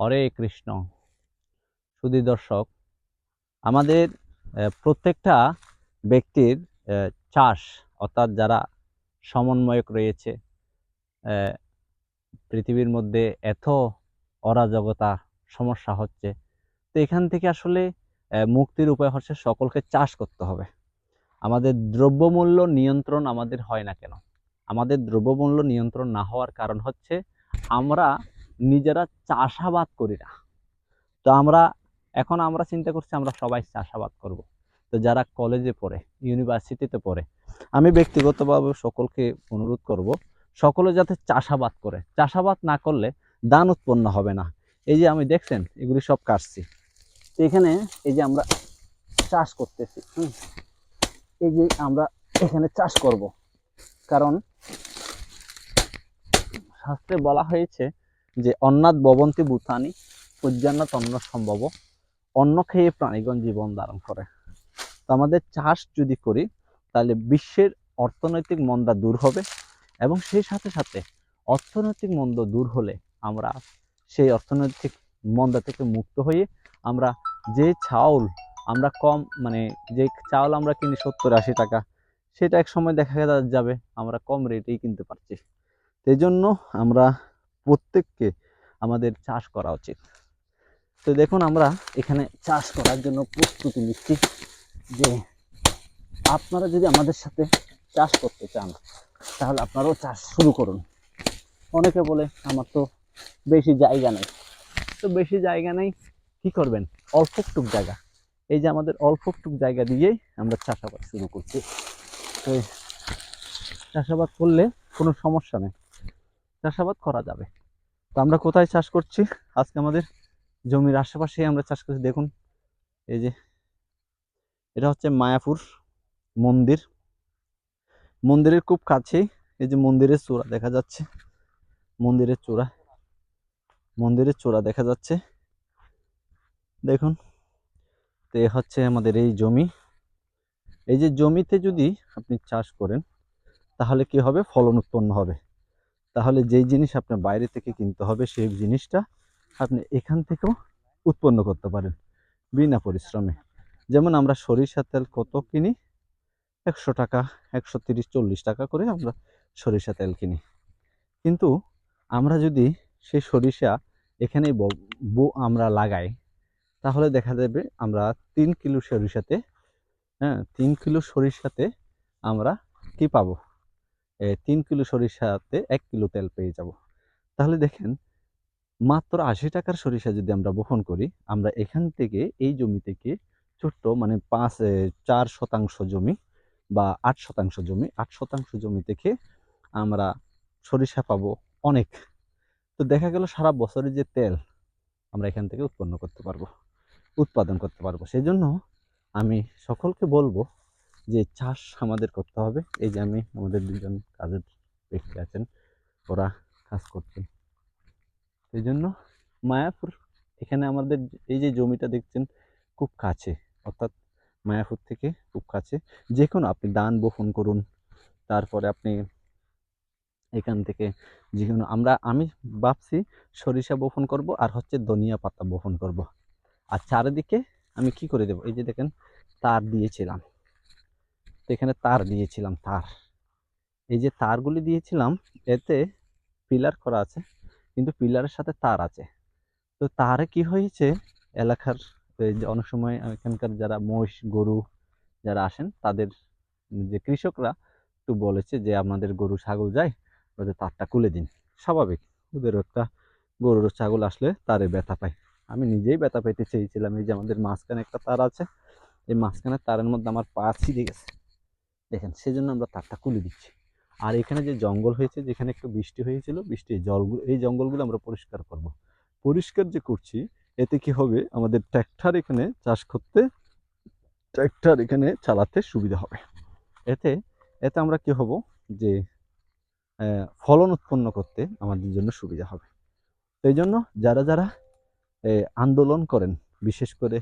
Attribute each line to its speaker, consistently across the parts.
Speaker 1: হরে কৃষ্ণ। সুধী দর্শক, আমাদের প্রত্যেকটা ব্যক্তির চাষ, অর্থাৎ যারা সমন্বয়ক রয়েছে পৃথিবীর মধ্যে এত অরাজকতা সমস্যা হচ্ছে, তো এখান থেকে আসলে মুক্তির উপায় হচ্ছে সকলকে চাষ করতে হবে। আমাদের দ্রব্যমূল্য নিয়ন্ত্রণ আমাদের হয় না কেন? আমাদের দ্রব্যমূল্য নিয়ন্ত্রণ না হওয়ার কারণ হচ্ছে আমরা নিজেরা চাষাবাদ করি না। তো আমরা, এখন আমরা চিন্তা করছি আমরা সবাই চাষাবাদ করব। তো যারা কলেজে পড়ে ইউনিভার্সিটিতে পড়ে, আমি ব্যক্তিগতভাবে সকলকে অনুরোধ করব, সকলে যাতে চাষাবাদ করে। চাষাবাদ না করলে দান উৎপন্ন হবে না। এই যে আমি দেখছেন, এগুলি সব কাটছি। তো এখানে এই যে আমরা চাষ করতেছি। এই যে আমরা এখানে চাষ করব। কারণ শাস্ত্রে বলা হয়েছে যে অন্নাদ ববন্তি ভূতানি পূজ্যান্নাত অন্ন সম্ভব। অন্ন খেয়ে প্রাণীগণ জীবন ধারণ করে। তো আমাদের চাষ যদি করি, তাহলে বিশ্বের অর্থনৈতিক মন্দা দূর হবে এবং সেই সাথে সাথে অর্থনৈতিক মন্দ দূর হলে আমরা সেই অর্থনৈতিক মন্দা থেকে মুক্ত হয়ে আমরা যে চাউল আমরা কম মানে যে চাউল আমরা কিনি সত্তর আশি টাকা, সেটা এক সময় দেখা যাবে আমরা কম রেটেই কিনতে পারছি। সেই জন্য আমরা প্রত্যেককে আমাদের চাষ করা উচিত। তো দেখুন আমরা এখানে চাষ করার জন্য প্রস্তুতি নিচ্ছি যে আপনারা যদি আমাদের সাথে চাষ করতে চান, তাহলে আপনারাও চাষ শুরু করুন। অনেকে বলে, আমার তো বেশি জায়গা নেই। তো বেশি জায়গা নেই কি করবেন? অল্প একটুক জায়গা। এই যে আমাদের অল্প একটুক জায়গা দিয়েই আমরা চাষাবাদ শুরু করছি। তো চাষাবাদ করলে কোনো সমস্যা নেই। চাষাবাদ করা যাবে। তো আমরা কোথায় চাষ করছি? আজকে আমাদের জমির আশেপাশে আমরা চাষ করছি। দেখুন, এই যে এটা হচ্ছে মায়াপুর মন্দির। মন্দিরের খুব কাছেই এই যে মন্দিরের চূড়া দেখা যাচ্ছে। মন্দিরের চূড়া। মন্দিরের চূড়া দেখা যাচ্ছে। দেখুন, তো এ হচ্ছে আমাদের এই জমি। এই যে জমিতে যদি আপনি চাষ করেন, তাহলে কি হবে? ফলন উৎপন্ন হবে। তাহলে যেই জিনিস আপনার বাইরে থেকে কিনতে হবে, সেই জিনিসটা আপনি এখান থেকেও উৎপন্ন করতে পারেন বিনা পরিশ্রমে। যেমন আমরা সরিষা তেল কত কিনি? একশো টাকা, একশো তিরিশ, চল্লিশ টাকা করে আমরা সরিষা তেল কিনি। কিন্তু আমরা যদি সেই সরিষা এখানেই ব- আমরা লাগাই, তাহলে দেখা যাবে আমরা তিন কিলো সরিষাতে হ্যাঁ তিন কিলো সরিষাতে আমরা কি পাবো? তিন কিলো সরিষাতে এক কিলো তেল পেয়ে যাব। তাহলে দেখেন, মাত্র আশি টাকার সরিষা যদি আমরা বপন করি, আমরা এখান থেকে এই জমি থেকে ছোট্ট মানে পাঁচ চার শতাংশ জমি বা আট শতাংশ জমি, আট শতাংশ জমি থেকে আমরা সরিষা পাবো অনেক। তো দেখা গেল সারা বছরের যে তেল, আমরা এখান থেকে উৎপন্ন করতে পারব, উৎপাদন করতে পারব। সেই জন্য আমি সকলকে বলব যে চাষ আমাদের করতে হবে। এই যে আমি আমাদের দুজন কাজের ব্যক্তি আছেন, ওরা কাজ করছেন। সেই জন্য মায়াপুর, এখানে আমাদের এই যে জমিটা দেখছেন, খুব কাছে। অর্থাৎ মায়াপুর থেকে খুব কাছে। যে কোনো আপনি দান বপন করুন, তারপরে আপনি এখান থেকে যে কোনো, আমরা, আমি ভাবছি সরিষা বপন করব আর হচ্ছে ধনিয়া পাতা বপন করব। আর চারিদিকে আমি কি করে দেবো? এই যে দেখেন, তার দিয়েছিলাম। তো এখানে তার দিয়েছিলাম, তার। এই যে তারগুলি দিয়েছিলাম, এতে পিলার করা আছে, কিন্তু পিলারের সাথে তার আছে। তো তারে কি হয়েছে, এলাকার অনেক সময় এখানকার যারা মহিষ, গরু যারা আসেন, তাদের যে কৃষকরা একটু বলেছে যে আপনাদের গরু, ছাগল যায়, ওদের তারটা খুলে দিন। স্বাভাবিক ওদেরও একটা গরুর ছাগল আসলে তারে ব্যথা পায়। আমি নিজেই ব্যথা পেতে চেয়েছিলাম, এই যে আমাদের মাঝখানে একটা তার আছে, এই মাঝখানে তারের মধ্যে আমার পা ছিঁড়ে গেছে। দেখেন, সেজন্য আমরা তারটা খুলে দিচ্ছি। আর এখানে যে জঙ্গল হয়েছে, যেখানে একটু বৃষ্টি হয়েছিল বৃষ্টির জলগুলো, এই জঙ্গলগুলো আমরা পরিষ্কার করব। পরিষ্কার যে করছি, এতে কি হবে? আমাদের ট্র্যাক্টর এখানে চাষ করতে ট্র্যাক্টর এখানে চালাতে সুবিধা হবে। এতে এতে আমরা কি হব? যে ফলন উৎপন্ন করতে আমাদের জন্য সুবিধা হবে। সেই জন্য যারা যারা আন্দোলন করেন, বিশেষ করে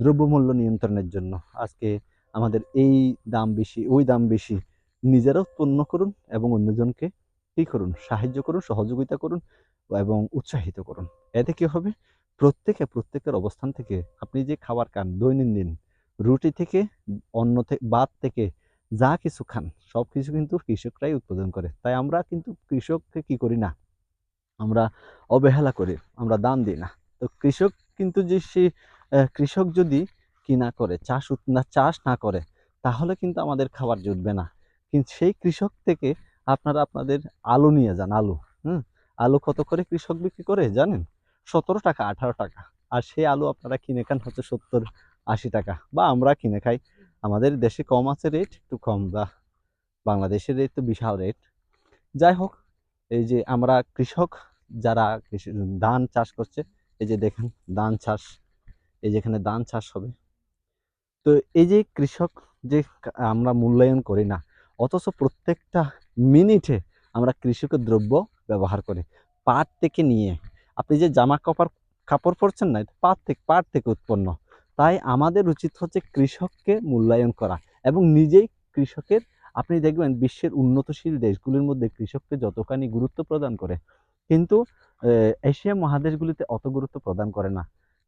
Speaker 1: দ্রব্যমূল্য নিয়ন্ত্রণের জন্য, আজকে আমাদের এই দাম বেশি, ওই দাম বেশি। নিজেরা উৎপন্ন করুন এবং অন্যজনকে কী করুন, সাহায্য করুন, সহযোগিতা করুন এবং উৎসাহিত করুন। এতে কী হবে? প্রত্যেকে প্রত্যেকের অবস্থান থেকে আপনি যে খাবার খান, দৈনন্দিন রুটি থেকে অন্য থেকে থেকে, যা কিছু খান, সব কিছু কিন্তু কৃষকরাই উৎপাদন করে। তাই আমরা কিন্তু কৃষককে কি করি না? আমরা অবহেলা করি, আমরা দাম দিই না। তো কৃষক কিন্তু যে সে কৃষক যদি কি না করে, চাষ না চাষ না করে, তাহলে কিন্তু আমাদের খাবার জুটবে না। কিন্তু সেই কৃষক থেকে আপনারা আপনাদের আলু নিয়ে যান, আলু, হুম? আলু কত করে কৃষক বিক্রি করে জানেন? সতেরো টাকা, আঠারো টাকা। আর সেই আলু আপনারা কিনে খান হচ্ছে সত্তর, আশি টাকা। বা আমরা কিনে খাই। আমাদের দেশে কম আছে রেট একটু কম বা বাংলাদেশের রেট তো বিশাল রেট যাই হোক, এই যে আমরা কৃষক যারা ধান চাষ করছে, এই যে দেখেন ধান চাষ, এই যেখানে ধান চাষ হবে তো এই যে কৃষক যে আমরা মূল্যায়ন করি না, অথচ প্রত্যেকটা মিনিটে আমরা কৃষকের দ্রব্য ব্যবহার করি, পাট থেকে নিয়ে। আপনি যে জামা কাপড় কাপড় পরছেন না পাট থেকে পাট থেকে উৎপন্ন। তাই আমাদের উচিত হচ্ছে কৃষককে মূল্যায়ন করা এবং নিজেই কৃষকের, আপনি দেখবেন বিশ্বের উন্নতশীল দেশগুলির মধ্যে কৃষককে যতখানি গুরুত্ব প্রদান করে, কিন্তু এশিয়া মহাদেশগুলিতে অত গুরুত্ব প্রদান করে না।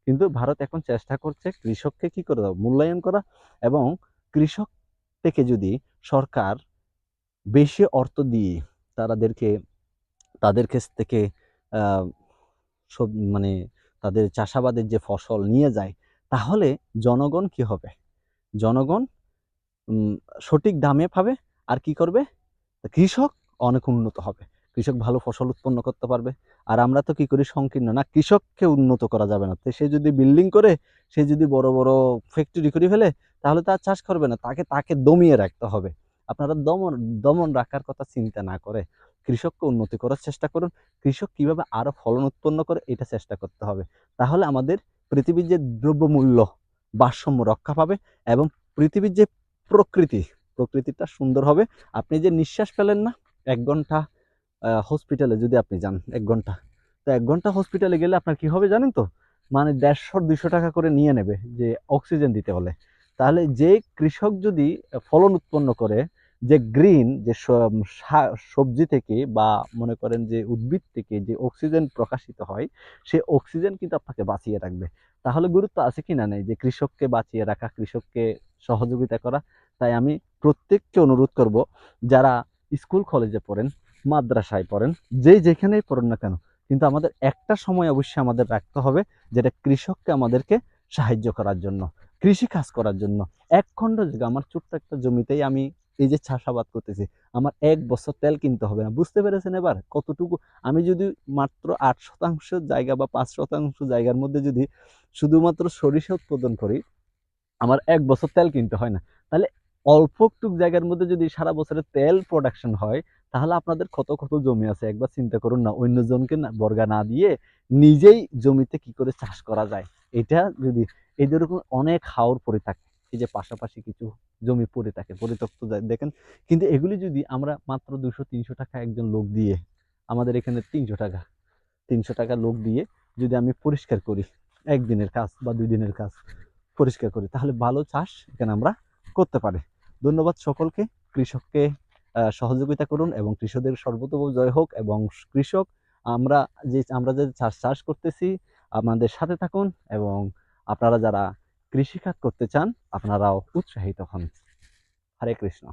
Speaker 1: কিন্তু ভারত এখন চেষ্টা করছে কৃষককে কি করে দাও, মূল্যায়ন করা এবং কৃষক থেকে যদি সরকার বেশি অর্থ দিয়ে তাদেরকে তাদের কাছ থেকে সব মানে তাদের চাষাবাদের যে ফসল নিয়ে যায়, তাহলে জনগণ কি হবে? জনগণ সঠিক দামে পাবে আর কি করবে? কৃষক অনেক উন্নত হবে। কৃষক ভালো ফসল উৎপন্ন করতে পারবে। আর আমরা তো কি করি? সংকীর্ণ। না, কৃষককে উন্নত করা যাবে না। তো সে যদি বিল্ডিং করে, সে যদি বড় বড় ফ্যাক্টরি করে ফেলে, তাহলে তার চাষ করবে না। তাকে তাকে দমিয়ে রাখতে হবে। আপনারা দমন দমন রাখার কথা চিন্তা না করে কৃষককে উন্নতি করার চেষ্টা করুন। কৃষক কীভাবে আরও ফলন উৎপন্ন করে, এটা চেষ্টা করতে হবে। তাহলে আমাদের পৃথিবীর যে দ্রব্যমূল্য, ভারসাম্য রক্ষা পাবে এবং পৃথিবীর যে প্রকৃতি, প্রকৃতিটা সুন্দর হবে। আপনি যে নিঃশ্বাস ফেলেন না, এক ঘণ্টা হসপিটালে যদি আপনি যান এক ঘণ্টা। তো এক ঘণ্টা হসপিটালে গেলে আপনার কি হবে জানেন তো? মানে দেড়শো, দুইশো টাকা করে নিয়ে নেবে যে অক্সিজেন দিতে হলে। তাহলে যে কৃষক যদি ফলন উৎপন্ন করে, যে গ্রিন যে সবজি থেকে বা মনে করেন যে উদ্ভিদ থেকে যে অক্সিজেন প্রকাশিত হয়, সে অক্সিজেন কিন্তু আপনাকে বাঁচিয়ে রাখবে। তাহলে গুরুত্ব আছে কি না নেই? যে কৃষককে বাঁচিয়ে রাখা, কৃষককে সহযোগিতা করা। তাই আমি প্রত্যেককে অনুরোধ করব, যারা স্কুল কলেজে পড়েন মাদ্রাসায় পড়েন। যে যেখানেই পড়েন না কেন, কিন্তু আমাদের একটা সময় অবশ্যই আমাদের রাখতে হবে, যেটা কৃষককে আমাদেরকে সাহায্য করার জন্য কৃষি কাজ করার জন্য। এক খণ্ড জায়গা, আমার ছোট্ট একটা জমিতেই আমি এই যে চাষাবাদ করতেছি, আমার এক বছর তেল কিনতে হবে না। বুঝতে পেরেছেন এবার কতটুকু? আমি যদি মাত্র আট শতাংশ জায়গা বা পাঁচ শতাংশ জায়গার মধ্যে যদি শুধুমাত্র সরিষা উৎপাদন করি, আমার এক বছর তেল কিনতে হয় না। তাহলে অল্প একটু জায়গার মধ্যে যদি সারা বছরের তেল প্রোডাকশন হয়, তাহলে আপনাদের কত কত জমি আছে। একবার চিন্তা করুন না, অন্য জনকে না বর্গা না দিয়ে নিজেই জমিতে কি করে চাষ করা যায়? এটা যদি এই যেরকম অনেক হাওর পড়ে থাকে, এই যে পাশাপাশি কিছু জমি পড়ে থাকে, পরিত্যক্ত দেখেন, কিন্তু এগুলি যদি আমরা মাত্র দুশো, তিনশো টাকা একজন লোক দিয়ে, আমাদের এখানে তিনশো টাকা তিনশো টাকা লোক দিয়ে যদি আমি পরিষ্কার করি, একদিনের কাজ বা দুই দিনের কাজ পরিষ্কার করি, তাহলে ভালো চাষ এখানে আমরা করতে পারি। ধন্যবাদ সকলকে। কৃষককে সহযোগিতা করুন এবং কৃষকদের সর্বতোভাবে জয় হোক এবং কৃষক, আমরা যে আমরা যে চাষ চাষ করতেছি আপনাদের সাথে থাকুন এবং আপনারা যারা কৃষিকাজ করতে চান, আপনারাও উৎসাহিত হন। হরে কৃষ্ণ।